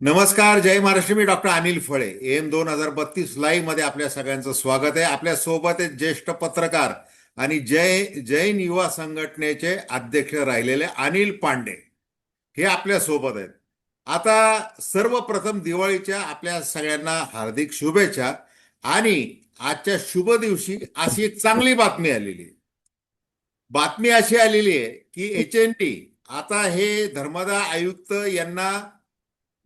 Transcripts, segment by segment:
नमस्कार जय महाराष्ट्र. मी डॉक्टर अनिल फळे. एम दोन हजार बत्तीस लाईव्हमध्ये आपल्या सगळ्यांचं स्वागत आहे. आपल्यासोबत ज्येष्ठ पत्रकार आणि जय जैन युवा संघटनेचे अध्यक्ष राहिलेले अनिल पांडे. हे आपल्यासोबत आहेत. आता सर्वप्रथम दिवाळीच्या आपल्या सगळ्यांना हार्दिक शुभेच्छा आणि आजच्या शुभ दिवशी अशी एक चांगली बातमी आलेली आहे. बातमी अशी आलेली आहे की एच एन टी आता हे धर्मदा आयुक्त यांना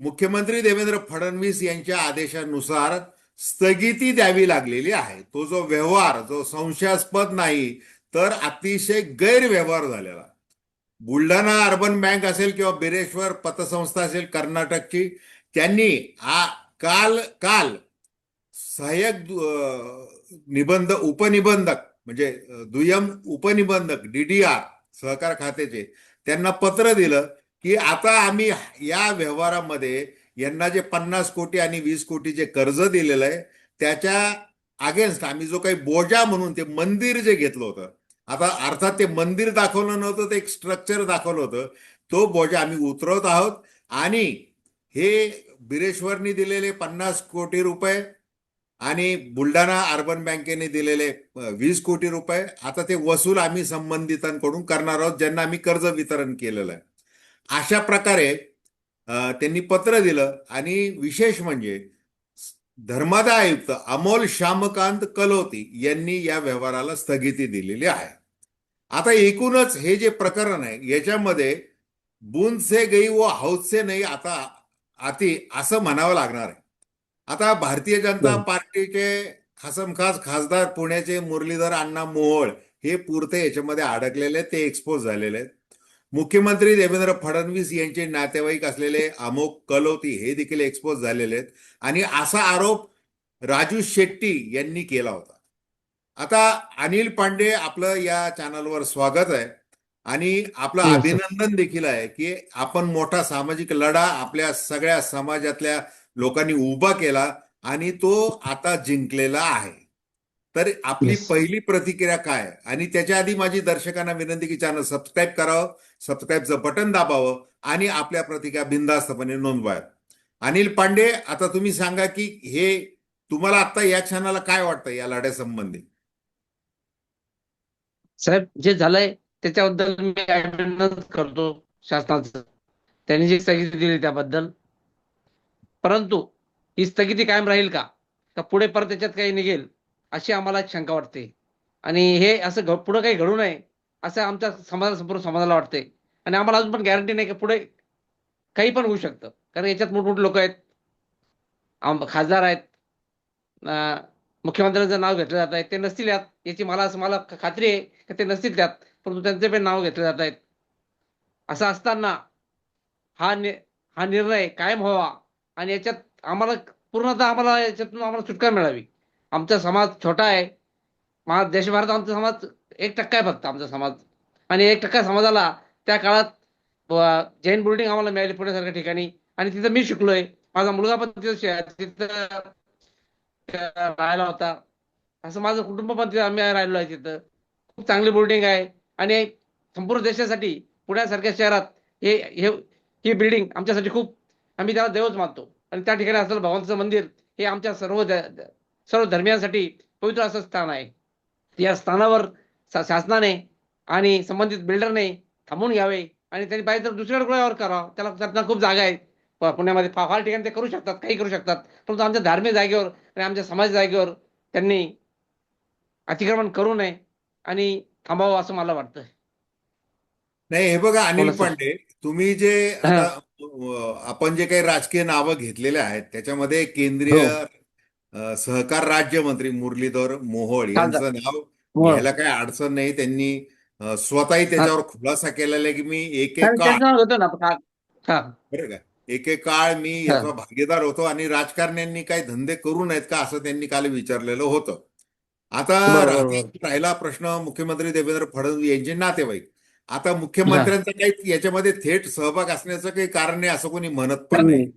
मुख्यमंत्री देवेंद्र फडणवीस यांच्या आदेशानुसार स्थगिती द्यावी लागलेली आहे. तो जो व्यवहार जो संशयास्पद नाही तर अतिशय गैरव्यवहार झालेला. बुलढाणा अर्बन बँक असेल किंवा बिरेश्वर पतसंस्था असेल कर्नाटकची त्यांनी आ काल काल सहाय्यक निबंध उपनिबंधक म्हणजे दुय्यम उपनिबंधक डीडीआर सहकार खात्याचे त्यांना पत्र दिलं की आता आम्ही या व्यवहारामध्ये यांना जे पन्नास कोटी आणि वीस कोटी जे कर्ज दिलेलं आहे त्याच्या अगेन्स्ट आम्ही जो काही बोजा म्हणून ते मंदिर जे घेतलं होतं आता अर्थात ते मंदिर दाखवलं नव्हतं ते एक स्ट्रक्चर दाखवलं होतं तो बोजा आम्ही उतरवत आहोत. आणि हे बिरेश्वरनी दिलेले पन्नास कोटी रुपये आणि बुलढाणा अर्बन बँकेने दिलेले वीस कोटी रुपये आता ते वसूल आम्ही संबंधितांकडून करणार आहोत ज्यांना आम्ही कर्ज वितरण केलेलं आहे. अशा प्रकारे त्यांनी पत्र दिलं आणि विशेष म्हणजे धर्मादाय आयुक्त अमोल श्यामकांत कलोती यांनी या व्यवहाराला स्थगिती दिलेली आहे. आता एकूणच हे जे प्रकरण आहे याच्यामध्ये बूंद से गई व हौद से नाही आता आती असं म्हणावं लागणार आहे. आता भारतीय जनता. पार्टीचे खासमखास खासदार पुण्याचे मुरलीधर अण्णा मोहोळ हे पुरते याच्यामध्ये अडकलेले आहेत, ते एक्सपोज झालेले आहेत मुख्यमंत्री देवेंद्र फडणवीस यांचे नातेवाईक असलेले अमोक कलोती हे देखील एक्सपोज झालेले आहेत आणि असा आरोप राजू शेट्टी यांनी केला होता आता अनिल पांडे आपलं या चॅनलवर स्वागत आहे आणि आपलं. अभिनंदन देखील आहे की आपण मोठा सामाजिक लढा आपल्या सगळ्या समाजातल्या लोकांनी उभा केला आणि तो आता जिंकलेला आहे. तर आपली Yes. पहिली प्रतिक्रिया काय? आणि त्याच्या आधी माझी दर्शकांना विनंती की चॅनल सबस्क्राईब करावं सबस्क्राईबचं बटन दाबावं आणि आपल्या प्रतिक्रिया बिनधास्तपणे नोंदवाव्यात. अनिल पांडे आता तुम्ही सांगा की हे तुम्हाला आता या क्षणाला काय वाटतं या लढ्यासंबंधी? साहेब जे झालंय त्याच्याबद्दल मी अभिनंदन करतो शासनाचं. त्यांनी जी स्थगिती दिली त्याबद्दल. परंतु ही स्थगिती कायम राहील का? तर पुढे परत त्याच्यात काही निघेल? अशी आम्हाला शंका वाटते. आणि हे असं पुढे काही घडू नये असं आमच्या समाजा संपूर्ण समाजाला वाटते. आणि आम्हाला अजून पण गॅरंटी नाही की पुढे काही पण होऊ शकतं. कारण याच्यात मोठमोठे लोक आहेत. आम- खासदार आहेत. मुख्यमंत्र्यांचं नाव घेतलं जात आहे ते नसतील यात. याची मला असं मला खात्री आहे की ते नसतील त्यात. परंतु त्यांचे पण नाव घेतले जात आहेत. असं असताना हा नि हा निर्णय कायम व्हावा. आणि याच्यात आम्हाला पूर्णतः आम्हाला याच्यातून आम्हाला सुटका मिळावी. आमचा समाज छोटा आहे. मा देशभरात आमचा समाज एक टक्का आहे फक्त आमचा समाज. आणि एक टक्का समाजाला त्या काळात जैन बोर्डिंग आम्हाला मिळाली पुण्यासारख्या ठिकाणी. आणि तिथं मी शिकलोय. माझा मुलगा पण तिथं तिथं राहिला होता. असं माझं कुटुंब पण तिथं आम्ही राहिलो आहे तिथं. खूप चांगली बोर्डिंग आहे. आणि संपूर्ण देशासाठी पुण्यासारख्या शहरात हे हे ही बिल्डिंग आमच्यासाठी खूप आम्ही त्याला देवच मानतो. आणि त्या ठिकाणी असलेलं भगवंताचं मंदिर हे आमच्या सर्व सर्व धर्मियांसाठी पवित्र असं स्थान आहे. या स्थानावर शासनाने आणि संबंधित बिल्डरने थांबून घ्यावे आणि त्यांनी पाहिजे तर दुसरीकडे व्यवहार करावा? त्याला त्यांना खूप जागा आहे. प- पुण्यामध्ये फार ठिकाणी ते करू शकतात काही करू शकतात. परंतु आमच्या धार्मिक जागेवर आणि आमच्या समाज जागेवर त्यांनी अतिक्रमण करू नये आणि थांबावं असं मला वाटतं नाही हे बघा अनिल. पांडे तुम्ही जे आपण जे काही राजकीय नावं घेतलेले आहेत त्याच्यामध्ये केंद्रीय हो. सहकार राज्यमंत्री मुरलीधर मोहोळ. यांचं नाव हो. घ्यायला काही अडचण नाही त्यांनी स्वतःही त्याच्यावर खुलासा केलेला आहे की मी एक एक काळ एक एक काळ मी. याचा भागीदार होतो आणि राजकारण्यांनी काही धंदे करू नयेत का असं त्यांनी काल विचारलेलं होतं आता. राहिला प्रश्न मुख्यमंत्री देवेंद्र फडणवीस यांचे नातेवाईक आता मुख्यमंत्र्यांचा काही याच्यामध्ये थेट सहभाग असण्याचं काही कारण नाही असं कोणी म्हणत पण नाही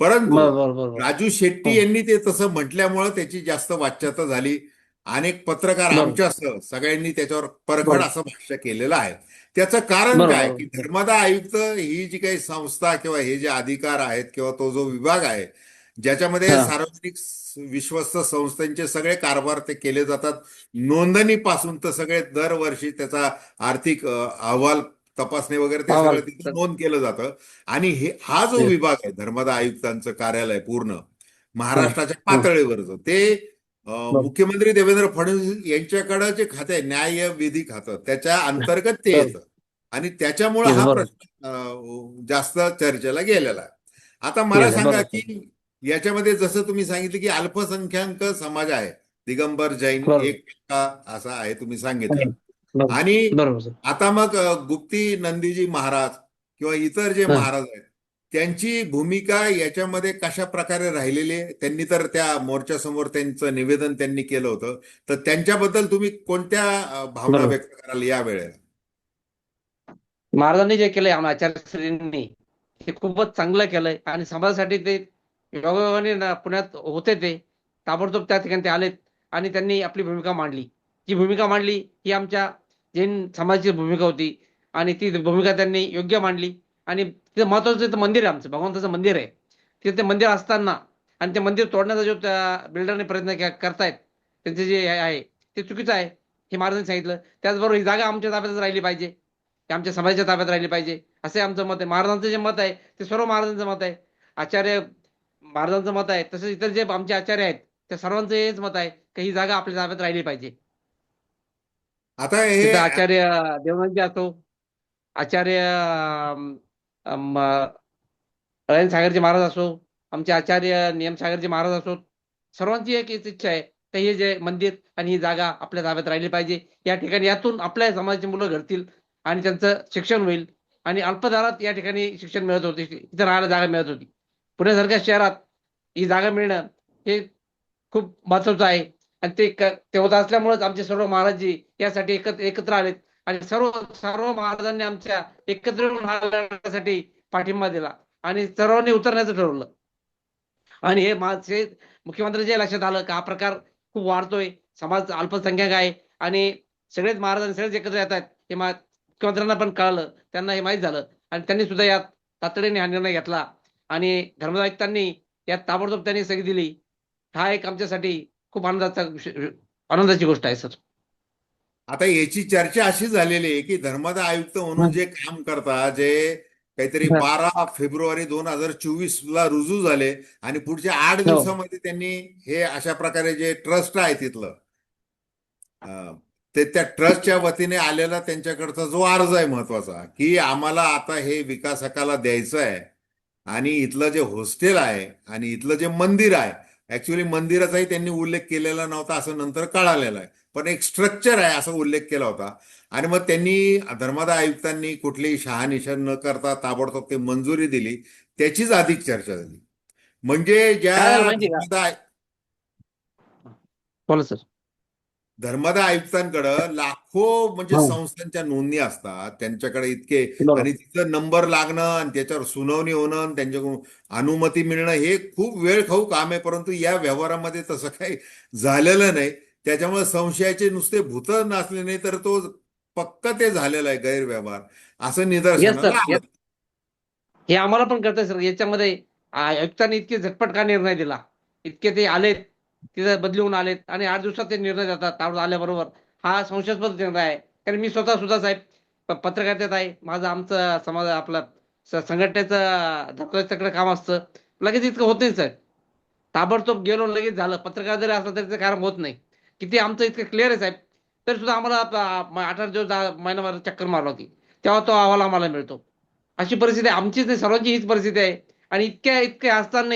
परंतु राजू शेट्टी हो. यांनी ते तसं म्हटल्यामुळं त्याची जास्त वाच्यता झाली अनेक पत्रकार. आमच्यासह सगळ्यांनी त्याच्यावर परखड. असं भाष्य केलेलं आहे त्याचं कारण काय. की धर्मादा आयुक्त ही जी काही संस्था किंवा हे जे अधिकार आहेत किंवा तो जो विभाग आहे ज्याच्यामध्ये. सार्वजनिक विश्वस्त संस्थांचे सगळे कारभार ते केले जातात नोंदणीपासून तर सगळे दरवर्षी त्याचा आर्थिक अहवाल तपासणी वगैरे ते. सगळं तिथे नोंद केलं जातं आणि हे हा जो. विभाग आहे धर्मादा आयुक्तांचं कार्यालय पूर्ण महाराष्ट्राच्या. पातळीवरचं ते मुख्यमंत्री देवेंद्र फडणवीस यांच्याकडे जे खातं आहे न्याय विधी खातं त्याच्या अंतर्गत ते येतं आणि त्याच्यामुळे हा. प्रश्न जास्त चर्चेला गेलेला आहे आता मला सांगा. की याच्यामध्ये जसं तुम्ही सांगितलं की अल्पसंख्याक समाज आहे. दिगंबर जैन. एक असा आहे तुम्ही सांगितलं. आणि आता मग गुप्ती नंदीजी महाराज किंवा इतर जे. महाराज आहेत त्यांची भूमिका याच्यामध्ये कशा प्रकारे राहिलेली आहे? त्यांनी तर त्या मोर्चासमोर त्यांचं निवेदन त्यांनी केलं होतं. तर त्यांच्याबद्दल तुम्ही कोणत्या भावना. व्यक्त कराल या वेळेला महाराजांनी जे केलंय आचार्यश्रींनी हे खूपच चांगलं केलंय. आणि समाजासाठी ते योगायोगाने ना पुण्यात होते ते. ताबडतोब त्या ठिकाणी ते आलेत आणि त्यांनी आपली भूमिका मांडली. जी भूमिका मांडली ही आमच्या जैन समाजाची भूमिका होती आणि ती भूमिका त्यांनी योग्य मांडली. आणि तिथं महत्वाचं तिथं मंदिर आहे आमचं भगवंताचं मंदिर आहे. तिथे ते मंदिर असताना आणि ते मंदिर तोडण्याचा जो त्या बिल्डरने प्रयत्न करतायत त्यांचे जे आहे ते चुकीचं आहे हे महाराजांनी सांगितलं. त्याचबरोबर ही जागा आमच्या ताब्यातच राहिली पाहिजे. आमच्या समाजाच्या ताब्यात राहिली पाहिजे. असे आमचं मत आहे. महाराजांचं जे मत आहे ते सर्व महाराजांचं मत आहे. आचार्य महाराजांचं मत आहे. तसंच इतर जे आमचे आचार्य आहेत त्या सर्वांचं हेच मत आहे की ही जागा आपल्या ताब्यात राहिली पाहिजे. आता हे आचार्य देवनाथजी असो आचार्य अळयन सागरजी महाराज असो आमचे आचार्य नियम सागरजी महाराज असो सर्वांची एक इच्छा आहे की हे जे मंदिर आणि ही जागा आपल्या ताब्यात राहिली पाहिजे. या ठिकाणी यातून आपल्या समाजाची मुलं घडतील आणि त्यांचं शिक्षण होईल आणि अल्पदरात या ठिकाणी शिक्षण मिळत होते इथं राहायला जागा मिळत होती. पुण्यासारख्या शहरात ही जागा मिळणं हे खूप महत्वाचं आहे. आणि ते क- असल्यामुळेच आमचे सर्व महाराजजी यासाठी एकत्र एकत्र आलेत. आणि सर्व सर्व महाराजांनी आमच्या एकत्र लढण्यासाठी पाठिंबा दिला. आणि सर्वांनी उतरण्याचं ठरवलं. आणि हे माझे मुख्यमंत्री लक्षात आलं की हा प्रकार खूप वाढतोय. समाज अल्पसंख्याक आहे. आणि सगळेच महाराजांनी सगळेच एकत्र येत आहेत हे मुख्यमंत्र्यांना पण कळलं. त्यांना हे माहीत झालं. आणि त्यांनी सुद्धा यात तातडीने हा निर्णय घेतला. आणि धर्मदायुक्तांनी यात ताबडतोब त्यांनी सगळी दिली हा एक आमच्यासाठी खूप आनंदाचा आनंदाची गोष्ट आहे सर आता याची चर्चा अशी झालेली आहे की धर्मादा आयुक्त म्हणून. जे काम करता जे काहीतरी. बारा फेब्रुवारी दोन हजार चोवीस ला रुजू झाले आणि पुढच्या आठ हो. दिवसामध्ये त्यांनी हे अशा प्रकारे जे ट्रस्ट आहे तिथलं ते त्या ट्रस्टच्या वतीने आलेला त्यांच्याकडचा जो अर्ज आहे महत्त्वाचा की आम्हाला आता हे विकासकाला द्यायचं आहे आणि इथलं जे हॉस्टेल आहे आणि इथलं जे मंदिर आहे ऍक्च्युली मंदिराचाही त्यांनी उल्लेख केलेला नव्हता असं नंतर कळालेलं आहे. पण एक स्ट्रक्चर आहे असा उल्लेख केला होता. आणि मग त्यांनी धर्मादा आयुक्तांनी कुठलीही शहानिशा न करता ताबडतोब ते मंजुरी दिली. त्याचीच अधिक चर्चा झाली. म्हणजे ज्या बोला सर. धर्मादा आयुक्तांकडं लाखो म्हणजे हो. संस्थांच्या नोंदणी असतात त्यांच्याकडे इतके. आणि तिथं नंबर लागणं आणि त्याच्यावर सुनावणी होणं आणि त्यांच्याकडून अनुमती मिळणं हे खूप वेळ खाऊ काम आहे परंतु या व्यवहारामध्ये तसं काही झालेलं नाही त्याच्यामुळे संशयाचे नुसते भूत नसले नाही तर तो पक्क ते झालेला आहे गैरव्यवहार असं. आलं. Yes. हे आम्हाला पण कळतंय सर याच्यामध्ये आयुक्तांनी इतके झटपट का निर्णय दिला इतके ते आलेत तिथे बदलून आलेत आणि आठ दिवसात ते निर्णय देतात ताबड आल्याबरोबर. हा संशयास्पद निर्णय आहे. कारण मी स्वतः सुद्धा साहेब पत्रकारितेत आहे. माझं आमचं समाज आपला संघटनेचं धक्काकडे काम असतं. लगेच इतकं होत नाही सर. ताबडतोब गेलो लगेच झालं. पत्रकार जरी असलं तरी ते कारण होत नाही. किती आमचं इतकं क्लिअर आहे साहेब. तरी सुद्धा आम्हाला आठ आठ दिवस दहा महिनाभर चक्कर मारला होती. तेव्हा तो अहवाल आम्हाला मिळतो. अशी परिस्थिती आमचीच नाही सर्वांची हीच परिस्थिती आहे. आणि इतक्या इतक्या असताना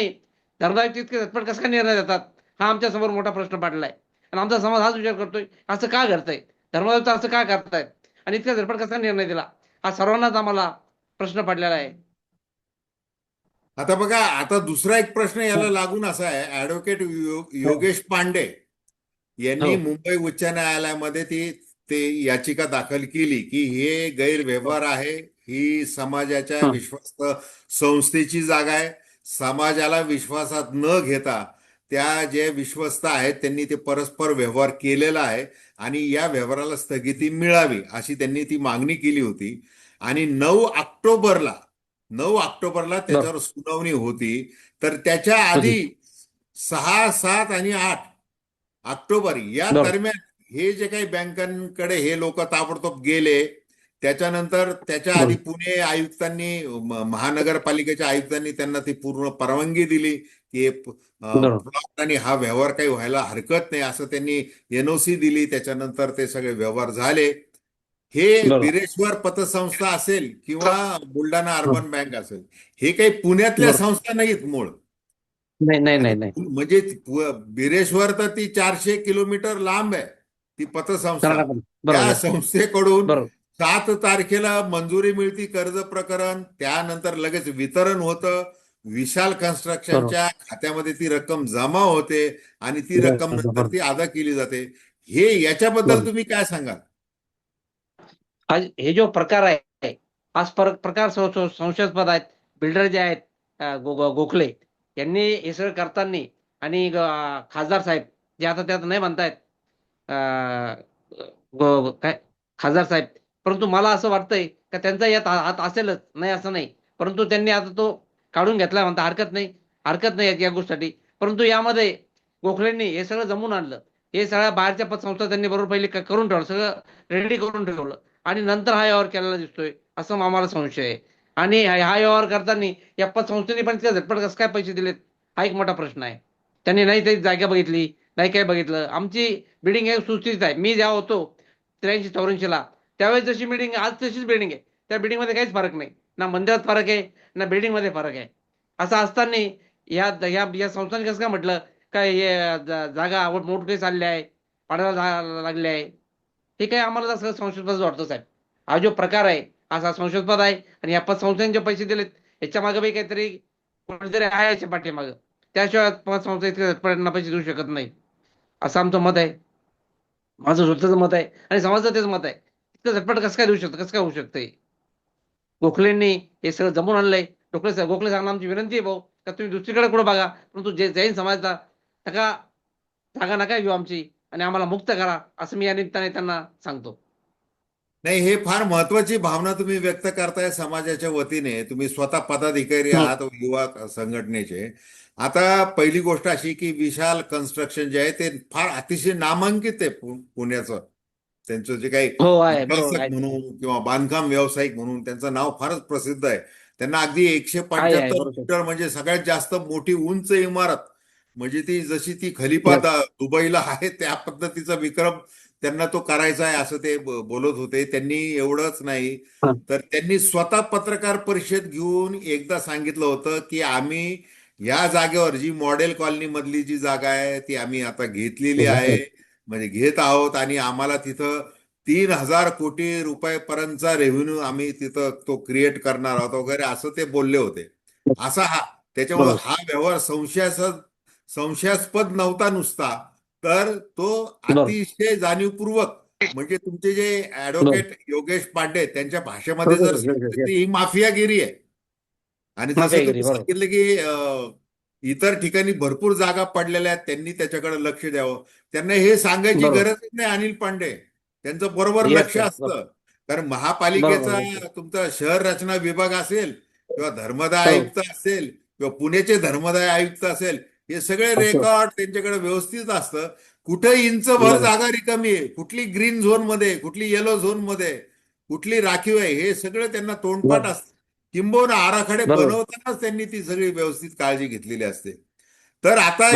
धर्मदायुक्त इतके झटपट कसं काय निर्णय देतात? हा आमच्यासमोर मोठा प्रश्न पडला आहे आणि आमचा समाज हाच विचार करतोय असं का घडतंय? धर्मदायुक्त असं का करतायत? आणि इतक्या झटपट कसा निर्णय दिला? हा सर्वांनाच आम्हाला प्रश्न पडलेला आहे. आता बघा आता दुसरा एक प्रश्न याला लागून असा आहे. ऍडव्होकेट योगेश पांडे यांनी हो. मुंबई उच्च न्यायालयामध्ये ती ते याचिका दाखल केली की हे गैरव्यवहार आहे. ही समाजाच्या हं. विश्वस्त संस्थेची जागा आहे. समाजाला विश्वासात न घेता त्या जे विश्वस्त आहेत त्यांनी ते परस्पर व्यवहार केलेला आहे आणि या व्यवहाराला स्थगिती मिळावी अशी त्यांनी ती मागणी केली होती. आणि नऊ ऑक्टोबरला नऊ ऑक्टोबरला त्याच्यावर सुनावणी होती. तर त्याच्या आधी सहा सात आणि आठ ऑक्टोबर या. दरम्यान हे जे काही बँकांकडे हे लोक ताबडतोब गेले त्याच्यानंतर त्याच्या आधी पुणे आयुक्तांनी महानगरपालिकेच्या आयुक्तांनी त्यांना ती पूर्ण परवानगी दिली. की हे आणि हा व्यवहार काही व्हायला हरकत नाही असं त्यांनी एनओसी दिली. त्याच्यानंतर ते सगळे व्यवहार झाले. हे. बिरेश्वर पतसंस्था असेल किंवा बुलढाणा अर्बन बँक असेल हे काही पुण्यातल्या. संस्था नाहीत मूळ. नाही नाही नाही नाही. म्हणजे बिरेश्वर तर ती चारशे किलोमीटर लांब आहे ती पतसंस्था. त्या संस्थेकडून सात तारखेला मंजुरी मिळती कर्ज प्रकरण त्यानंतर लगेच वितरण होतं. विशाल कन्स्ट्रक्शनच्या खात्यामध्ये ती रक्कम जमा होते आणि ती रक्कम नंतर. ती अदा केली जाते. हे याच्याबद्दल. तुम्ही काय सांगाल? आज हे जो प्रकार आहे पर- प्रकार संशयास्पद आहेत. बिल्डर जे आहेत गोखले यांनी हे सगळं करताना आणि खासदार साहेब जे आता त्यात नाही म्हणतायत काय खासदार साहेब. परंतु मला असं वाटतंय का त्यांचा यात हात असेलच नाही असं नाही. परंतु त्यांनी आता तो काढून घेतला म्हणता हरकत नाही हरकत नाही या- गोष्टीसाठी. परंतु यामध्ये गोखलेंनी हे सगळं जमून आणलं. हे सगळ्या बाहेरच्या पतसंस्था त्यांनी बरोबर पहिले करून ठेवलं सगळं रेडी करून ठेवलं. आणि नंतर हा व्यवहार केलेला दिसतोय असं आम्हाला संशय आहे. आणि हा व्यवहार करताना या पतसंस्थेने पण त्या झटपट कसं काय पैसे दिलेत हा एक मोठा प्रश्न आहे. त्यांनी नाही ते जागा बघितली नाही काय बघितलं. आमची बिल्डिंग हे सुस्थितीत आहे. मी जेव्हा होतो त्र्याऐंशी चौऱ्याऐंशीला त्यावेळेस जशी बिल्डिंग आज तशीच बिल्डिंग आहे. त्या बिल्डिंगमध्ये काहीच फरक नाही. ना मंदिरात फरक आहे ना बिल्डिंगमध्ये फरक आहे. असं असताना या या या संस्थांनी कसं काय म्हटलं? काय हे आवड जागा मोठे चालली आहे? पाडायला लागले आहे. हे काही आम्हाला सगळं संशोधपद वाटतं साहेब. हा जो प्रकार आहे असा संशोधपद आहे आणि या पतसंस्थेने जे पैसे दिलेत याच्या मागे बी काहीतरी कोणीतरी आहे याच्या पाठीमागं. त्याशिवाय पतसंस्था इतके झटपट पैसे देऊ शकत नाही. असं आमचं मत आहे. माझं स्वतःचं मत आहे आणि समाजाचं तेच मत आहे. इतकं झटपट कसं काय देऊ शकतं कसं काय होऊ शकतंय? गोखलेंनी हे सगळं जमून आणलंय. गोखले साहेब- गोखले साहेबांना आमची विनंती आहे भाऊ. का तुम्ही दुसरीकडे कुठं बघा. परंतु जे जैन समाजाचा नका जागा नका घेऊ आमची आणि आम्हाला मुक्त करा असं मी या निमित्ताने त्यांना सांगतो. नाही हे फार महत्वाची भावना तुम्ही व्यक्त करताय समाजाच्या वतीने. तुम्ही स्वतः पदाधिकारी हो. आहात युवा संघटनेचे. आता पहिली गोष्ट अशी की विशाल कन्स्ट्रक्शन जे आहे ते फार अतिशय नामांकित आहे पुण्याचं. त्यांचं जे काही हो म्हणून किंवा बांधकाम व्यावसायिक म्हणून त्यांचं नाव फारच प्रसिद्ध आहे. त्यांना अगदी एकशे पंच्याहत्तर. मीटर म्हणजे सगळ्यात जास्त मोठी उंच इमारत. म्हणजे ती जशी ती खलिफा दुबईला आहे त्या पद्धतीचा विक्रम त्यांना तो करायचा आहे असं ते बोलत होते. त्यांनी एवढंच नाही. हा. तर त्यांनी स्वतः पत्रकार परिषद घेऊन एकदा सांगितलं होतं की आम्ही या जागेवर जी मॉडेल कॉलनी मधली जी जागा आहे ती आम्ही आता घेतलेली आहे. म्हणजे घेत आहोत आणि आम्हाला तिथं तीन हजार कोटी रुपयापर्यंतचा रेव्हेन्यू आम्ही तिथं तो क्रिएट करणार आहोत वगैरे असं ते बोलले होते असा हा त्याच्यामुळे. हा व्यवहार संशयास्पद संशयास्पद नव्हता नुसता तर तो. अतिशय जाणीवपूर्वक म्हणजे तुमचे जे ऍडव्होकेट योगेश पांडे त्यांच्या भाषेमध्ये जर ही माफियागिरी आहे आणि जसं. सांगितलं की इतर ठिकाणी भरपूर जागा पडलेल्या आहेत त्यांनी त्याच्याकडे लक्ष द्यावं त्यांना हे सांगायची. गरज नाही अनिल पांडे त्यांचं बरोबर लक्ष. असतं कारण महापालिकेचा. तुमचा शहर रचना विभाग असेल किंवा धर्मदाय हो. आयुक्त असेल किंवा पुण्याचे धर्मदाय आयुक्त असेल हे सगळे. रेकॉर्ड त्यांच्याकडे व्यवस्थित असतं कुठं इंच भर. जागा रिकामी आहे कुठली ग्रीन झोनमध्ये कुठली येलो झोनमध्ये कुठली राखीव आहे हे सगळं त्यांना तोंडपाठ. असतं किंबहुना आराखडे. बनवतानाच त्यांनी ती सगळी व्यवस्थित काळजी घेतलेली असते. तर आता.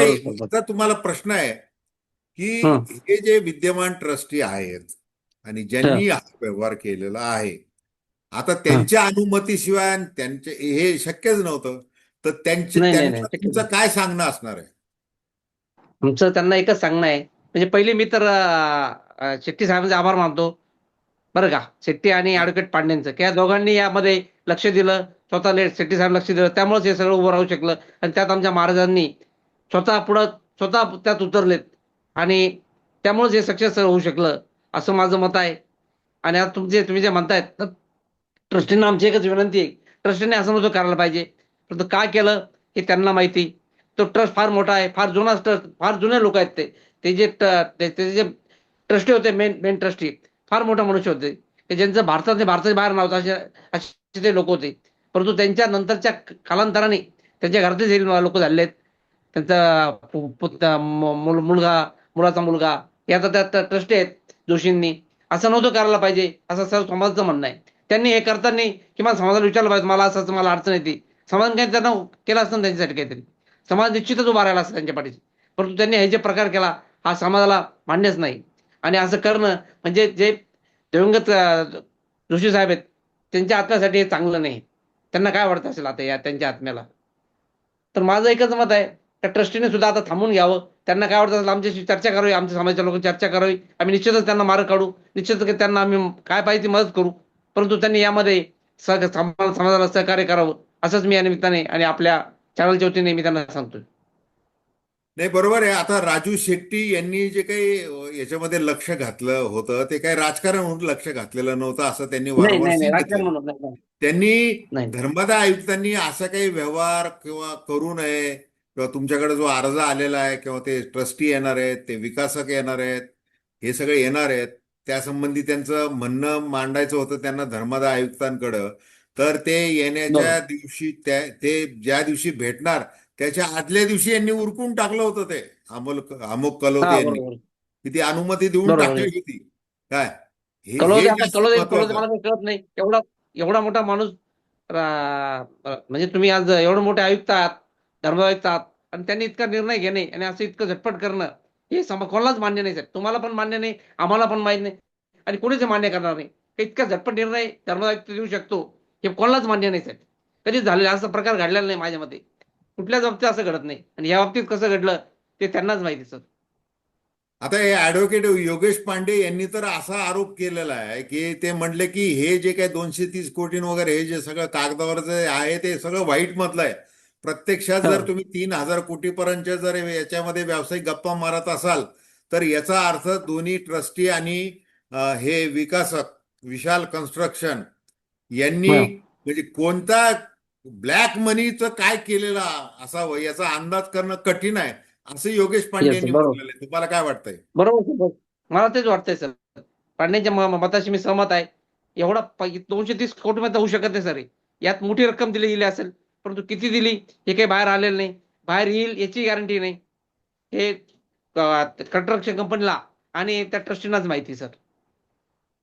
आता तुम्हाला प्रश्न आहे की हं. जे विद्यमान ट्रस्टी आहेत आणि ज्यांनी हा. व्यवहार केलेला आहे आता त्यांच्या अनुमतीशिवाय त्यांचे हे शक्यच नव्हतं. तर त्यांचे तुमचं काय सांगणं असणार आहे? आमचं त्यांना एकच सांगणं आहे. म्हणजे पहिले मी तर शेट्टी साहेबांचे आभार मानतो. बरं का? शेट्टी आणि ऍडव्होकेट पांडेंचं. की या दोघांनी यामध्ये लक्ष दिलं स्वतः लेट शेट्टी साहेब लक्ष दिलं त्यामुळेच हे सगळं उभं राहू शकलं. आणि त्यात आमच्या महाराजांनी स्वतः पुढं स्वतः त्यात उतरलेत. आणि त्यामुळेच हे सक्सेस होऊ शकलं असं माझं मत आहे. आणि आता तुमचे तुम्ही जे म्हणतायत तर ट्रस्टींना आमची एकच विनंती आहे. ट्रस्टीने असं नव्हतं करायला पाहिजे. परंतु काय केलं हे त्यांना माहिती. तो ट्रस्ट फार मोठा आहे फार जुना ट्रस्ट फार जुने लोक आहेत ते. ते जे त्याचे जे ट्रस्टी होते मेन मेन ट्रस्टी फार मोठा मनुष्य होते. की ज्यांचं भारतात भारताच्या बाहेर नव्हतं असे असे ते लोक होते. परंतु त्यांच्या नंतरच्या कालांतराने त्यांच्या घरातले लोक झाले आहेत त्यांचा मुलगा मुलाचा मुलगा याचा त्या ट्रस्टी आहेत जोशींनी. असं नव्हतं करायला पाहिजे असं सर्व समाजाचं म्हणणं आहे. त्यांनी हे करताना किंवा समाजाला विचारलं पाहिजे मला असं मला अडचण येते. समाज काही त्यांना केलं असतं त्यांच्यासाठी काहीतरी. समाज निश्चितच उभा राहिला असतं त्यांच्या पाठीशी. परंतु त्यांनी हे जे प्रकार केला हा समाजाला मान्यच नाही. आणि असं करणं म्हणजे जे दिवंगत जोशी साहेब आहेत त्यांच्या आत्म्यासाठी हे चांगलं नाही. त्यांना काय वाटत असेल आता या त्यांच्या आत्म्याला? तर माझं एकच मत आहे त्या ट्रस्टीने सुद्धा आता थांबून घ्यावं. त्यांना काय वाटत असेल आमच्याशी चर्चा करावी आमच्या समाजाच्या लोक चर्चा करावी. आम्ही निश्चितच त्यांना मार्ग काढू. निश्चितच त्यांना आम्ही काय पाहिजे ती मदत करू. परंतु त्यांनी यामध्ये सह समाजाला सहकार्य करावं. असंच मी या निमित्ताने आणि आपल्या चॅनलच्या वतीने मी त्यांना सांगतोय. नाही बरोबर आहे आता राजू शेट्टी यांनी जे काही याच्यामध्ये लक्ष घातलं होतं ते काही राजकारण म्हणून लक्ष घातलेलं नव्हतं असं त्यांनी नाही वारंवार नाही नाही राजकारण सांगितलं म्हणून नाही, नाही. त्यांनी नाही. धर्मादाय आयुक्तांनी असा काही व्यवहार किंवा करू नये किंवा तुमच्याकडे जो अर्ज आलेला आहे किंवा ते ट्रस्टी येणार आहेत ते विकासक येणार आहेत हे सगळे येणार आहेत त्यासंबंधी त्यांचं म्हणणं मांडायचं होतं त्यांना धर्मादाय आयुक्तांकडं तर ते येण्याच्या दिवशी त्या ते ज्या दिवशी भेटणार त्याच्या आदल्या दिवशी यांनी उरकून टाकलं होतं ते. अमोल अमोक कलोते यांनी. बरोबर. की ती अनुमती देऊन टाकली. होती. काय? कळत नाही. एवढा एवढा मोठा माणूस म्हणजे तुम्ही आज एवढे मोठे आयुक्त आहात धर्मायुक्त आहात आणि त्यांनी इतका निर्णय घेणे आणि असं इतकं झटपट करणं हे कोणालाच मान्य नाही साहेब. तुम्हाला पण मान्य नाही आम्हाला पण मान्य नाही. आणि कोणीच मान्य करणार नाही. इतका झटपट निर्णय धर्मायुक्त देऊ शकतो हे कोणालाच मान्य नाही साहेब. कधीच झालेला असा प्रकार घडलेला नाही माझ्या मते. कुठल्याच बाबतीत असं घडत नाही आणि या बाबतीत कसं घडलं ते त्यांनाच माहिती सर आता हे ऍडव्होकेट योगेश पांडे यांनी तर असा आरोप केलेला आहे की ते म्हणले की हे जे काही दोनशे तीस कोटी वगैरे हे जे सगळं कागदावर जे आहे ते सगळं वाईट मधलं आहे प्रत्यक्षात जर. तुम्ही तीन हजार कोटीपर्यंतच्या जर याच्यामध्ये व्यावसायिक गप्पा मारत असाल तर याचा अर्थ दोन्ही ट्रस्टी आणि हे विकासक विशाल कन्स्ट्रक्शन यांनी. म्हणजे कोणता ब्लॅक मनीचं काय केलेला असावं याचा अंदाज करणं कठीण आहे असं योगेश पांडे Yes, यांनी बरोबर. म्हटलेलं आहे तुम्हाला काय वाटतंय बरोबर. मला तेच वाटतंय सर पांड्यांच्या म- मताशी मी सहमत आहे एवढा दोनशे तीस कोटी मध्ये होऊ शकत नाही सर. यात मोठी रक्कम दिली गेली असेल परंतु किती दिली हे काही बाहेर आलेलं नाही बाहेर येईल याची गॅरंटी नाही हे कंस्ट्रक्शन कंपनीला आणि त्या ट्रस्टीनाच माहिती सर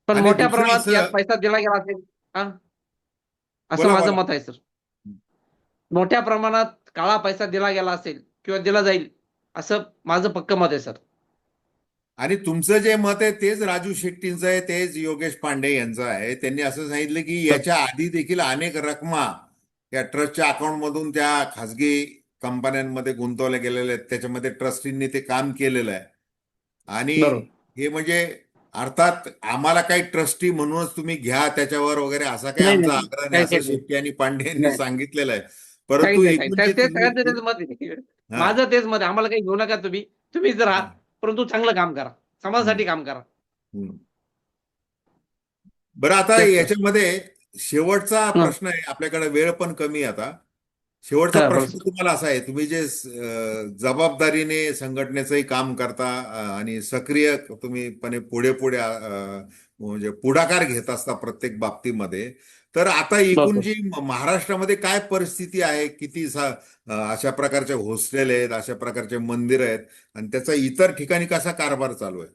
पण मोठ्या प्रमाणात पैसा दिला गेला असेल हा? असं माझं. मत आहे सर मोठ्या प्रमाणात काळा पैसा दिला गेला असेल किंवा दिला जाईल असं माझं पक्क मत आहे सर. आणि तुमचं जे मत आहे तेच राजू शेट्टींचं आहे तेच योगेश पांडे यांचं आहे. त्यांनी असं सांगितलं की याच्या आधी देखील अनेक रकमा या ट्रस्टच्या अकाउंटमधून त्या खासगी कंपन्यांमध्ये गुंतवल्या गेलेल्या आहेत. त्याच्यामध्ये ट्रस्टींनी ते काम केलेलं आहे. आणि. हे म्हणजे अर्थात आम्हाला काही ट्रस्टी म्हणूनच तुम्ही घ्या त्याच्यावर वगैरे असा काही आमचा आग्रह नाही असं शेट्टी आणि पांडे यांनी. सांगितलेलं आहे. परंतु नाही, एकूण काही- जे ते तुम्ही- सगळ्यांचं त्याचं मत आहे. हा. माझं तेच मत आम्हाला काही घेऊ नका तुम्ही. तुम्हीच राहा. परंतु चांगलं काम करा. समाजासाठी काम करा. बरं आता तेच. याच्यामध्ये शेवटचा प्रश्न आहे. आपल्याकडे वेळ पण कमी आहे आता. शेवटचा हा, प्रश्न. तुम्हाला असा आहे. तुम्ही जे जबाबदारीने संघटनेचंही काम करता आणि सक्रिय तुम्ही पणे पुढे पुढे म्हणजे पुढाकार घेत असता प्रत्येक बाबतीमध्ये तर आता एकूण. जी महाराष्ट्रामध्ये काय परिस्थिती आहे किती अशा प्रकारचे हॉस्टेल आहेत अशा प्रकारचे मंदिर आहेत आणि त्याचा इतर ठिकाणी कसा कारभार चालू आहे?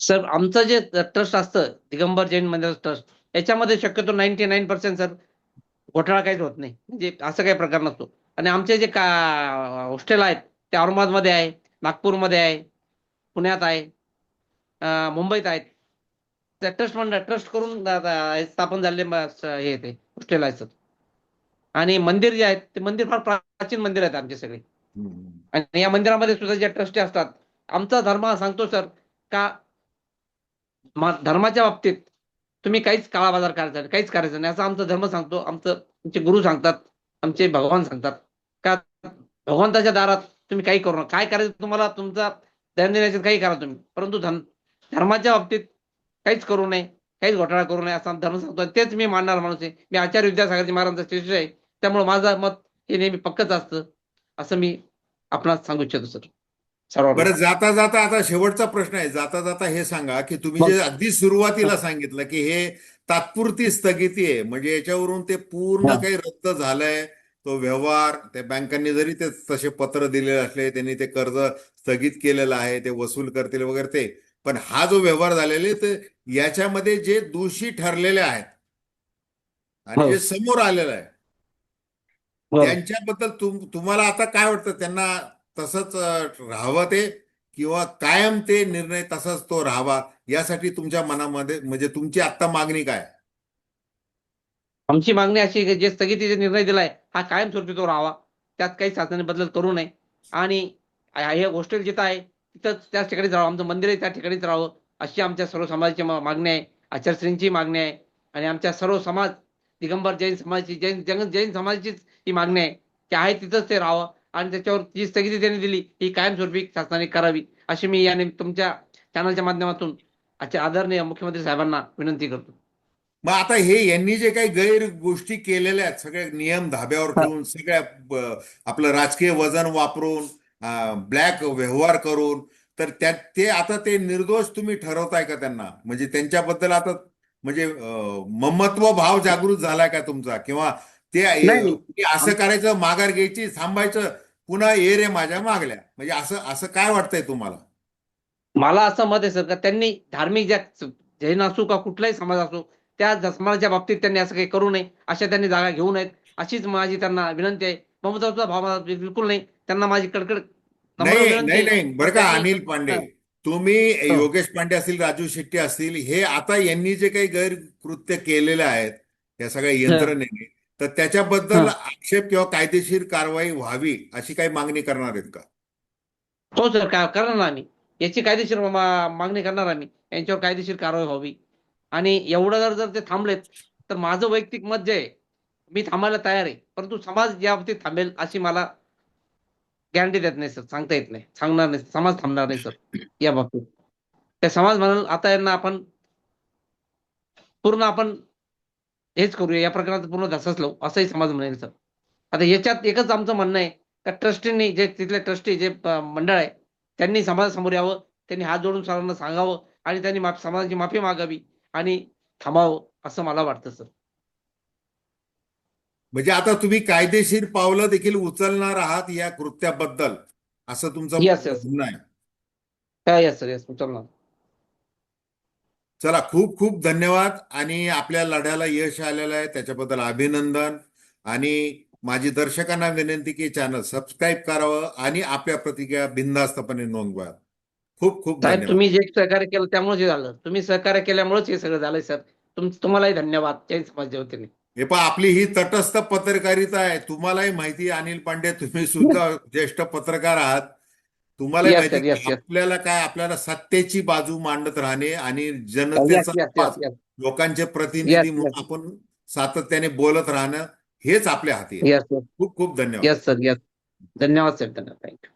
सर आमचं जे ट्रस्ट असतं दिगंबर जैन मंदिर ट्रस्ट याच्यामध्ये शक्यतो नाईन्टी नाईन पर्सेंट सर घोटाळा काहीच होत नाही. म्हणजे असं काही प्रकार नसतो. आणि आमचे जे का हॉस्टेल आहेत ते औरंगाबादमध्ये आहे नागपूरमध्ये आहे पुण्यात आहे मुंबईत आहेत. त्या ट्रस्ट मंडळ ट्रस्ट करून स्थापन झालेले हे ते हॉस्टेल आहेत आणि मंदिर जे आहेत ते मंदिर फार प्राचीन मंदिर आहेत आमचे सगळे. आणि या मंदिरामध्ये सुद्धा ज्या ट्रस्टी असतात आमचा धर्म सांगतो सर का धर्माच्या बाबतीत तुम्ही काहीच काळा बाजार करायचा नाही काहीच करायचं नाही असं आमचा धर्म सांगतो आमचं आमचे गुरु सांगतात आमचे भगवान सांगतात. का भगवंताच्या दारात तुम्ही काही करू नका काय करायचं तुम्हाला तुमचा दैनंदिन काही करा तुम्ही. परंतु धर्माच्या बाबतीत काहीच करू नये काहीच घोटाळा करू नये असा धर्म सांगतो. तेच मी मानणार माणूस आहे. मी आचार्य विद्यासागरजी महाराजांचा शिष्य आहे. त्यामुळे माझं मत हे नेहमी पक्कच असतं. असं मी आपणास सांगू इच्छितो सर. बरं जाता जाता आता शेवटचा प्रश्न आहे. जाता जाता हे सांगा की तुम्ही जे अगदी सुरुवातीला सांगितलं की हे तात्पुरती स्थगिती आहे. म्हणजे याच्यावरून ते पूर्ण. काही रद्द झालंय. तो व्यवहार त्या बँकांनी जरी ते तसे पत्र दिलेले असले त्यांनी ते कर्ज स्थगित केलेलं आहे ते वसूल करतील वगैरे ते. पण हा जो व्यवहार झालेला आहे तर याच्यामध्ये जे दोषी ठरलेले आहेत आणि हो. जे समोर आलेलं आहे हो. त्यांच्याबद्दल तुम तुम्हाला आता काय वाटतं? त्यांना तसंच राहावं ते किंवा कायम ते निर्णय तसाच तो राहावा? यासाठी तुमच्या मनामध्ये म्हणजे तुमची आत्ता मागणी काय? आमची मागणी अशी जे स्थगितीचा निर्णय दिलाय हा कायमस्वरूपी तो राहावा. त्यात काही शासनाने बदल करू नये. आणि हे हॉस्टेल जिथं आहे तिथं त्याच ठिकाणीच राहावं आमचं मंदिर आहे त्या ठिकाणीच राहावं. अशी आमच्या सर्व समाजाची मागणी आहे. आचार्यश्रींची मागणी आहे. आणि आमच्या सर्व समाज दिगंबर जैन समाजाची जैन जैन जैन समाजाचीच ही मागणी आहे की आहे तिथंच ते राहावं. आणि त्याच्यावर जी स्थगिती त्यांनी दिली ही कायमस्वरूपी शासनाने करावी. अशी मी याने तुमच्या चॅनलच्या माध्यमातून आजच्या आदरणीय मुख्यमंत्री साहेबांना विनंती करतो. मग आता हे यांनी जे काही गैर गोष्टी केलेल्या आहेत सगळ्या नियम धाब्यावर ठेवून सगळ्या आपलं राजकीय वजन वापरून ब्लॅक व्यवहार करून तर त्यात ते आता ते निर्दोष तुम्ही ठरवताय का त्यांना? म्हणजे त्यांच्याबद्दल आता म्हणजे ममत्व भाव जागृत झालाय का तुमचा? किंवा ते असं करायचं माघार घ्यायची थांबायचं पुन्हा ये रे माझ्या मागल्या. म्हणजे असं असं काय वाटतंय तुम्हाला? मला असं मत आहे सर का त्यांनी धार्मिक ज्या जैन असो का कुठलाही समाज असो त्या समाजाच्या बाबतीत त्यांनी असं काही करू नये अशा त्यांनी जागा घेऊ नयेत. अशीच माझी त्यांना विनंती आहे. ममताचा भाव बिलकुल नाही. त्यांना माझी कडकड नाही नाही. नाही. बरं का अनिल पांडे. तुम्ही. योगेश पांडे असतील राजू शेट्टी असतील हे आता यांनी जे काही गैरकृत्य केलेले आहेत या सगळ्या यंत्रणेने तर त्याच्याबद्दल आक्षेप किंवा कायदेशीर कारवाई व्हावी अशी काही मागणी करणार आहेत का? हो सर काय करणार आम्ही. याची कायदेशीर मागणी करणार आम्ही. यांच्यावर कायदेशीर कारवाई व्हावी. आणि एवढं जर जर ते थांबलेत तर माझं वैयक्तिक मत जे आहे मी थांबायला तयार आहे. परंतु समाज या बाबतीत थांबेल अशी मला गॅरंटी देत नाही सर सांगता येत नाही. सांगणार नाही. समाज थांबणार नाही सर या बाबतीत. त्या समाज म्हणाल आता यांना आपण पूर्ण आपण हेच करूया. या प्रकरणात पूर्ण धसच असंही समाज म्हणेल सर आता याच्यात एकच आमचं म्हणणं आहे का ट्रस्टींनी जे तिथले ट्रस्टी जे मंडळ आहे त्यांनी समाजासमोर यावं. त्यांनी हात जोडून सर्वांना सांगावं आणि त्यांनी समाजाची माफी मागावी आणि थांबावं असं मला वाटतं सर म्हणजे आता तुम्ही कायदेशीर पावलं देखील उचलणार आहात या कृत्याबद्दल असं तुमचं Yes, yes. म्हणणं आहे. काय येस सर येस उचलणार. चला खूप खूप धन्यवाद. आणि आपल्या लढ्याला यश आलेलं आहे. त्याच्याबद्दल अभिनंदन. आणि माझी दर्शकांना विनंती की चॅनल सबस्क्राईब करावं आणि आपल्या प्रतिक्रिया बिनधास्तपणे नोंदवा खूप खूप साहेब धन्यवाद. तुम्ही जे सहकार्य केलं त्यामुळे झालं. तुम्ही सहकार्य केल्यामुळेच हे सगळं झालंय सर तुम तुम्हालाही धन्यवाद. जैन समाज वतीने हे पहा आपली ही तटस्थ पत्रकारिता आहे. तुम्हालाही माहिती अनिल पांडे तुम्ही सुद्धा ज्येष्ठ पत्रकार आहात. तुम्हालाही Yes, माहिती sir, आहे yes, की yes. आपल्याला काय आपल्याला सत्तेची बाजू मांडत राहणे आणि जनतेचा लोकांचे प्रतिनिधी Yes, म्हणून. आपण सातत्याने बोलत राहणं हेच आपल्या हाती आहे. खूप खूप धन्यवाद. येस सर येस धन्यवाद सर धन्यवाद. Thank you